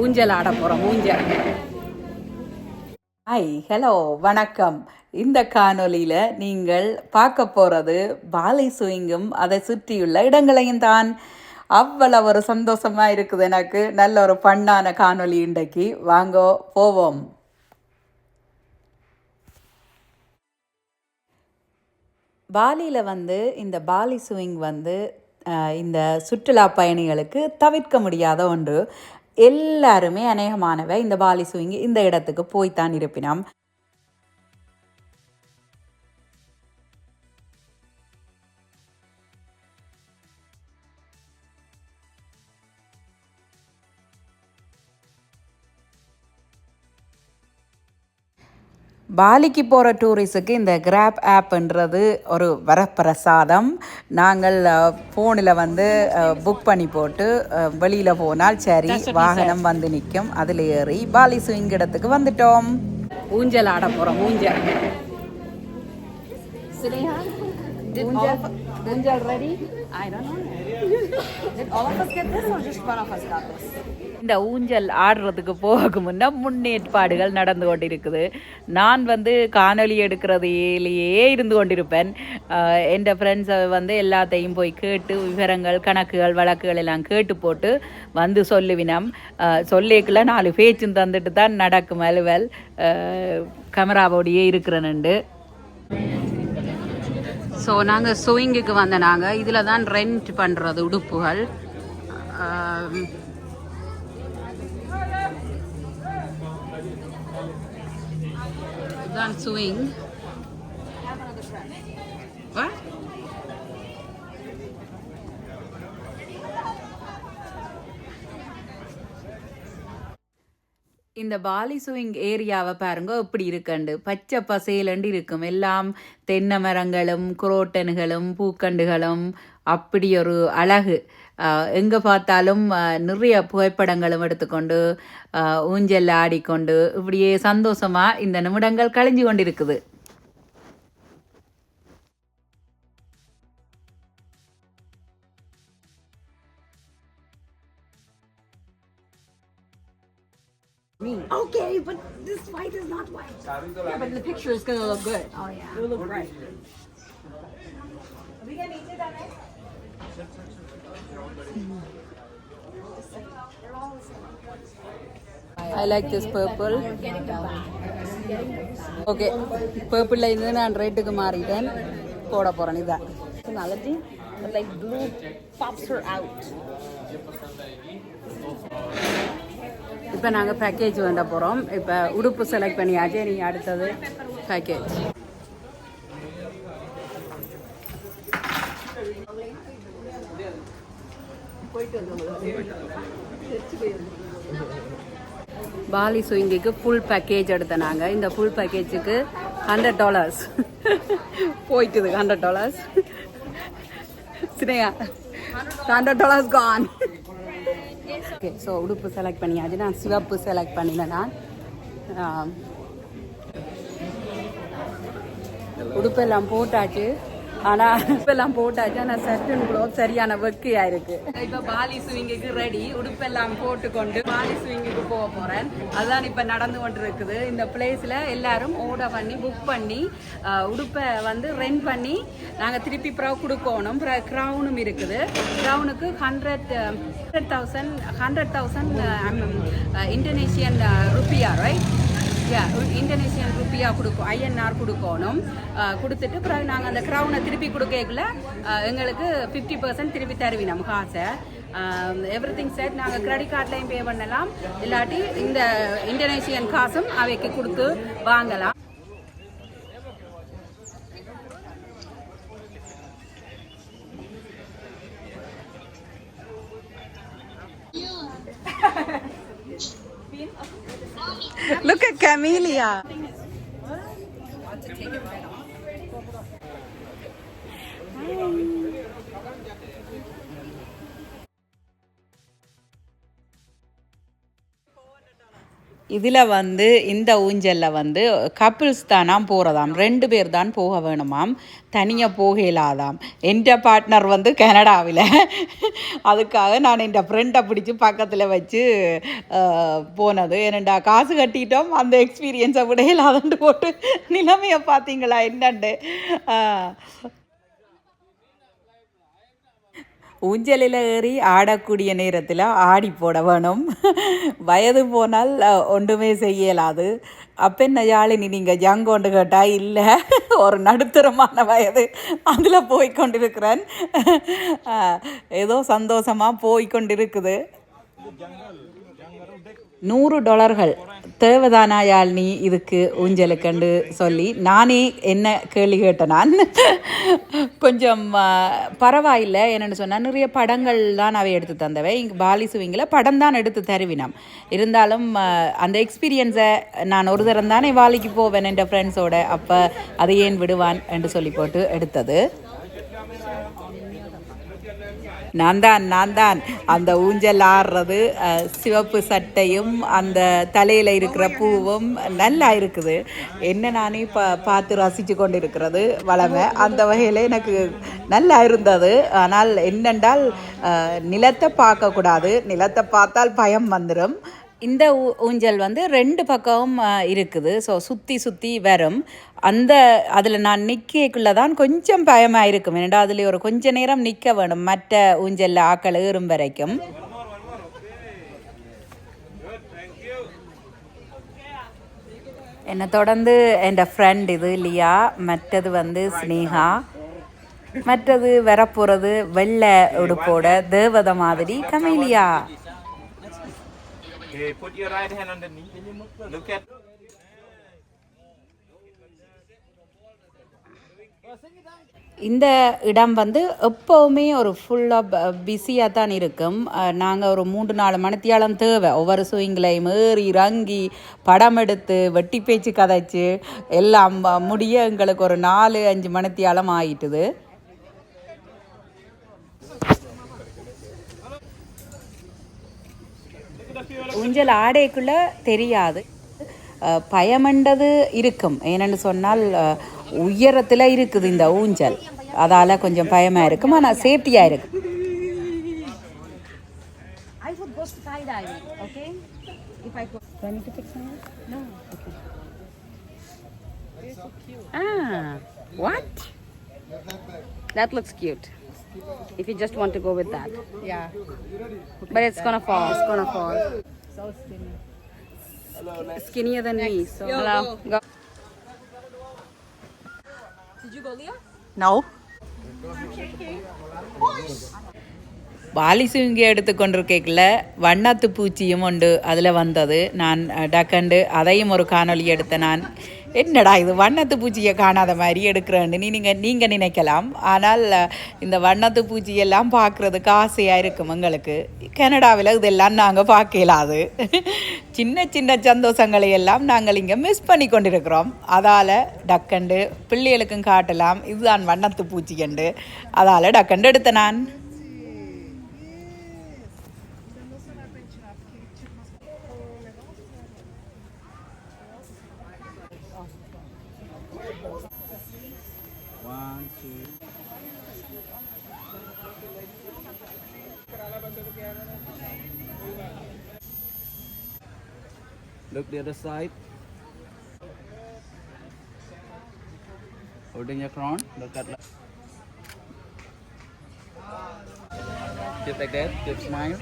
ஊஞ்சல் ஆட போகிறோம் ஊஞ்சல். ஹாய் ஹலோ வணக்கம். இந்த காணொலியில் நீங்கள் பார்க்க போகிறது பாலை சுவிங்கும் அதை சுற்றியுள்ள இடங்களையும் தான். அவ்வளவு ஒரு சந்தோஷமாக இருக்குது எனக்கு. நல்ல ஒரு பண்ணான காணொலி இன்றைக்கு. வாங்கோ போவோம். பாலியில் வந்து இந்த பாலி சுவிங் வந்து இந்த சுற்றுலா பயணிகளுக்கு தவிர்க்க முடியாத ஒன்று. எல்லாருமே அநேகமானவை. இந்த பாலி ஸ்விங் இந்த இடத்துக்கு போய்த்தான் இருப்பினோம். பாலிக்கு போகிற டூரிஸ்ட்டுக்கு இந்த கிராப் ஆப்ன்றது ஒரு வரப்பிரசாதம். நாங்கள் ஃபோனில் வந்து புக் பண்ணி போட்டு வெளியில் போனால் சரி வாகனம் வந்து நிற்கும் அதில் ஏறி பாலி ஸ்விங் இடத்துக்கு வந்துட்டோம். ஊஞ்சல் ஆட போகிறோம் ஊஞ்சல். ஊஞ்சல் ready I don't know. Did all of us get this or just one of us got this? இந்த ஊஞ்சல் ஆடுறதுக்கு போக முன்ன முன்னேற்பாடுகள் நடந்து கொண்டிருக்குது. நான் வந்து காணொலி எடுக்கிறதையிலேயே இருந்து கொண்டிருப்பேன். என் ஃப்ரெண்ட்ஸை வந்து எல்லாத்தையும் போய் கேட்டு விவரங்கள் கணக்குகள் வழக்குகள் எல்லாம் கேட்டு போட்டு வந்து சொல்லுவினம். சொல்லிக்கல நாலு பேச்சும் தந்துட்டு தான் நடக்கும் அலுவல். கேமராவோடையே இருக்கிறேனுண்டு ஸோ நாங்கள் சுவிங்குக்கு வந்த நாங்கள் இதில் தான் ரெண்ட் பண்ணுறது உடுப்புகள். இதுதான் சுவிங் இந்த பாலி சுவிங் ஏரியாவை பாருங்க இப்படி இருக்கண்டு. பச்சை பசேலண்டு இருக்கும். எல்லாம் தென்னை மரங்களும் குரோட்டன்களும் பூக்கண்டுகளும் அப்படி ஒரு அழகு. எங்கே பார்த்தாலும் நிறைய புகைப்படங்களும் எடுத்துக்கொண்டு ஊஞ்சல் ஆடிக்கொண்டு இப்படியே சந்தோஷமாக இந்த நிமிடங்கள் கழிஞ்சு கொண்டிருக்குது. Okay, but this white is not white. Yeah, but the picture is gonna look good. Oh yeah. It will look bright. I like this purple okay பர்பிளில் இருந்து நான் ரெட்டுக்கு மாறிட்டேன் போட போகிறேன் இதான் Personality, but like blue pops her out. இப்போ நாங்கள் package வேண்ட போகிறோம். இப்போ உடுப்பு செலக்ட் பண்ணியாச்சு. நீ அடுத்தது பேக்கேஜ் பாலி சுவிங்கிக்கு ஃபுல் பேக்கேஜ் எடுத்த நாங்கள் இந்த ஃபுல் பேக்கேஜுக்கு ஹண்ட்ரட் டாலர்ஸ் போயிட்டுது ஹண்ட்ரட் டாலர்ஸ் சினையா ஹண்ட்ரட் டாலர்ஸ் கான் ஓகே ஸோ உடுப்பு செலக்ட் பண்ணியாச்சு நான் சிவப்பு செலக்ட் பண்ணினேன் நான். உடுப்பெல்லாம் போட்டாச்சு. ஆனால் உடுப்பெல்லாம் போட்டாச்சு. ஆனா சட்டுன்னு கூட சரியான வெக்கையாக இருக்கு இப்போ பாலி ஸ்விங்குக்கு ரெடி உடுப்பெல்லாம் போட்டுக்கொண்டு பாலி ஸ்விங்குக்கு போக போகிறேன் அதுதான் இப்போ நடந்து கொண்டு இருக்குது இந்த பிளேஸ்ல எல்லாரும் ஓட பண்ணி புக் பண்ணி உடுப்பை வந்து ரெண்ட் பண்ணி நாங்கள் திருப்பி ப்ரவ் கொடுக்கணும். கிரவுனும் இருக்குது. க்ரௌனுக்கு hundred hundred thousand hundred thousand Indonesian rupiah right Indonesian rupiah கொடுக்கும் ஐஎன்ஆர் கொடுக்கணும். கொடுத்துட்டு பிறகு நாங்கள் அந்த க்ரௌனை திருப்பி கொடுக்கக்குள்ள எங்களுக்கு ஃபிஃப்டி பர்சன்ட் திருப்பி தருவி நம்ம காசை. எவ்ரி திங் செட் நாங்கள் கிரெடிட் கார்ட்லையும் பே பண்ணலாம். இல்லாட்டி இந்த இந்தோனேஷியன் காசும் அவைக்கு கொடுத்து வாங்கலாம். Amelia. Hi. இதில் வந்து இந்த ஊஞ்சலில் வந்து கப்புள்ஸ் தானாம் போகிறதாம் ரெண்டு பேர் தான் போக வேணுமாம். தனியாக போக இல்லாதாம் என்ற பார்ட்னர் வந்து கனடாவில். அதுக்காக நான் என் ஃப்ரெண்டை பிடிச்சி பக்கத்தில் வச்சு போனது. ஏனண்டா காசு கட்டிட்டோம். அந்த எக்ஸ்பீரியன்ஸை விட இல்லாதண்டு போட்டு. நிலைமையை பார்த்தீங்களா என்னண்டு? ஊஞ்சலில் ஏறி ஆடக்கூடிய நேரத்தில் ஆடி போட வேணும். வயது போனால் ஒன்றுமே செய்யலாது. அப்போ யாழினி நீங்கள் ஜங்கோண்டு கேட்டால் இல்லை ஒரு நடுத்தரமான வயது. அதில் போய் கொண்டிருக்கிறேன். ஏதோ சந்தோஷமாக போய் கொண்டிருக்குது. நூறு டாலர்கள். தேவைதானா யாழ்னி இதுக்கு ஊஞ்சலுக்கண்டு சொல்லி நானே என்ன கேள்வி கேட்டேன் நான்? கொஞ்சம் பரவாயில்லை என்னென்னு சொன்னால் நிறைய படங்கள் தான் அவை எடுத்து தந்தவை. இங்கே பாலி சுவிங்கில் படம் தான் எடுத்து தருவினாம். இருந்தாலும் அந்த எக்ஸ்பீரியன்ஸை நான் ஒரு தரம் தானே வாலிக்கு போவேன் என் ஃப்ரெண்ட்ஸோட அப்போ அதை ஏன் விடுவான் என்று சொல்லி போட்டு எடுத்தது. நான் தான் நான் தான் அந்த ஊஞ்சல் ஆடுறது சிவப்பு சட்டையும் அந்த தலையில் இருக்கிற பூவும் நல்லா இருக்குது. என்ன நானே பா பார்த்து ரசித்து கொண்டு இருக்கிறது வளமை. அந்த வகையில் எனக்கு நல்லா இருந்தது. ஆனால் என்னென்றால் நிலத்தை பார்க்கக்கூடாது. நிலத்தை பார்த்தால் பயம் வந்துடும் இந்த ஊ- ஊஞ்சல் வந்து ரெண்டு பக்கமும் இருக்குது. ஸோ சுற்றி சுற்றி வரும் அந்த அதில் நான் நிற்கக்குள்ளே தான் கொஞ்சம் பயமாக இருக்கும். ஏன்னா அதில் ஒரு கொஞ்ச நேரம் நிற்க வேணும் மற்ற ஊஞ்சலில் ஆக்கள் ஏறும் வரைக்கும். என்னை தொடர்ந்து என் ஃப்ரெண்ட் இது லியா. மற்றது வந்து ஸ்னேகா. மற்றது வரப்போகிறது வெள்ளை உடுப்போட தேவதை மாதிரி கமேலியா. Okay, put your right hand on the knee. Look at. இந்த இடம் வந்து எப்போவுமே ஒரு ஃபுல்லாக பிஸியாக uh, தான் இருக்கும் uh, நாங்கள் ஒரு மூன்று நாலு மணித்தியாலம் தேவை ஒவ்வொரு சுவிங்களையும் ஏறி இறங்கி படம் எடுத்து வெட்டி பேச்சு கதைச்சு எல்லாம் முடிய எங்களுக்கு ஒரு நாலு அஞ்சு மணித்தியாலம் ஆகிட்டுது ஊஞ்சல் ஆடைக்குள்ள தெரியாது பயமண்டது இருக்கும் ஏனென்னு சொன்னால் உயரத்தில் இருக்குது இந்த ஊஞ்சல் அதால் கொஞ்சம் பயமாக இருக்கும் ஆனால் சேஃப்டியாக இருக்கு I would go skydiving, okay? If I could. Do I need to pick something? No. Okay. Ah, what? That looks cute. If you just want to go with that. Yeah. But it's gonna fall. It's gonna fall. So skinny. Skinnier than me. So hello. Go. Did you go, Leah? No. வாலிசு இங்கே எடுத்துக்கொண்டிருக்கல வண்ணாத்து பூச்சியும் உண்டு அதில் வந்தது நான் டக்கண்டு அதையும் ஒரு காணொளி எடுத்தேன் நான் என்னடா இது வண்ணத்து பூச்சியை காணாத மாதிரி எடுக்கிறேன்னு நீ நீங்கள் நீங்கள் நினைக்கலாம். ஆனால் இந்த வண்ணத்து பூச்சியெல்லாம் பார்க்குறதுக்கு ஆசையாக இருக்கும் எங்களுக்கு. கனடாவில் இதெல்லாம் நாங்கள் பார்க்கலாது சின்ன சின்ன சந்தோஷங்களை எல்லாம் நாங்கள் இங்கே மிஸ் பண்ணி கொண்டிருக்கிறோம். அதால் டக்கண்டு பிள்ளைகளுக்கும் காட்டலாம் இதுதான் வண்ணத்து பூச்சிக்கண்டு அதால் டக்கண்டு எடுத்தேன் நான். Look the other side. Holding your crown. Look at. Just like that. Just smile.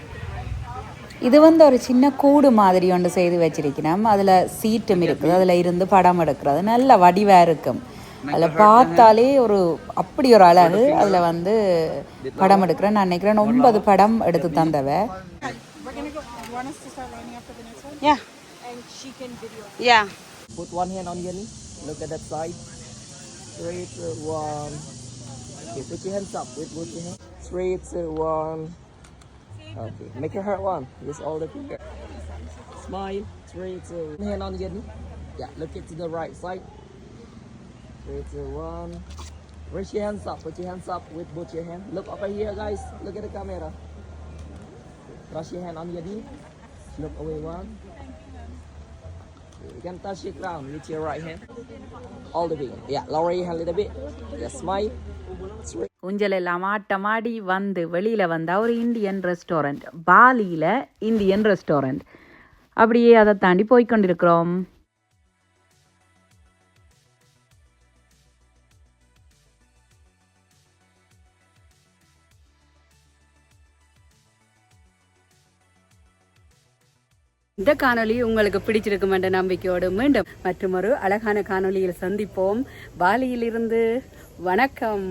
இது வந்து ஒரு சின்ன கூடு மாதிரி ஒன்று செய்து வச்சிருக்கிறோம் அதில் சீட்டும் இருக்குது. அதில் இருந்து படம் எடுக்கிறது. நல்ல வடிவாக இருக்கும். அதில் பார்த்தாலே ஒரு அப்படி ஒரு அழகு. அதில் வந்து படம் எடுக்கிறேன். நான் நினைக்கிறேன் ஒன்பது படம் எடுத்து தந்தவ. Can video. Yeah. Put one hand on your knee. Look at that side. Straight uh, one. Okay, put your hands up. Wait, put your hand. Straight uh, one. Okay, make your heart one. Use all the finger. Smile. Straight uh, one hand on your knee. Yeah, look it to the right side. Straight one. Raise your hands up. Put your hands up with both your hands. Look over here, guys. Look at the camera. Cross your hand on your knee. Look away one. You can touch the ground with your right hand. All the way. Yeah, lower your hand a little bit. Yes, smile. Straight. ஊஞ்சல் எல்லாம் ஆட்டமாடி வந்து வெளியில் வந்தால் ஒரு Indian restaurant பாலியில் Indian restaurant அப்படியே அதை தாண்டி போய்க்கொண்டிருக்கிறோம் இந்த காணொளி உங்களுக்கு பிடிச்சிருக்கும் என்ற நம்பிக்கையோடு மீண்டும் மற்றொரு அழகான காணொலியில் சந்திப்போம். பாலியிலிருந்து வணக்கம்.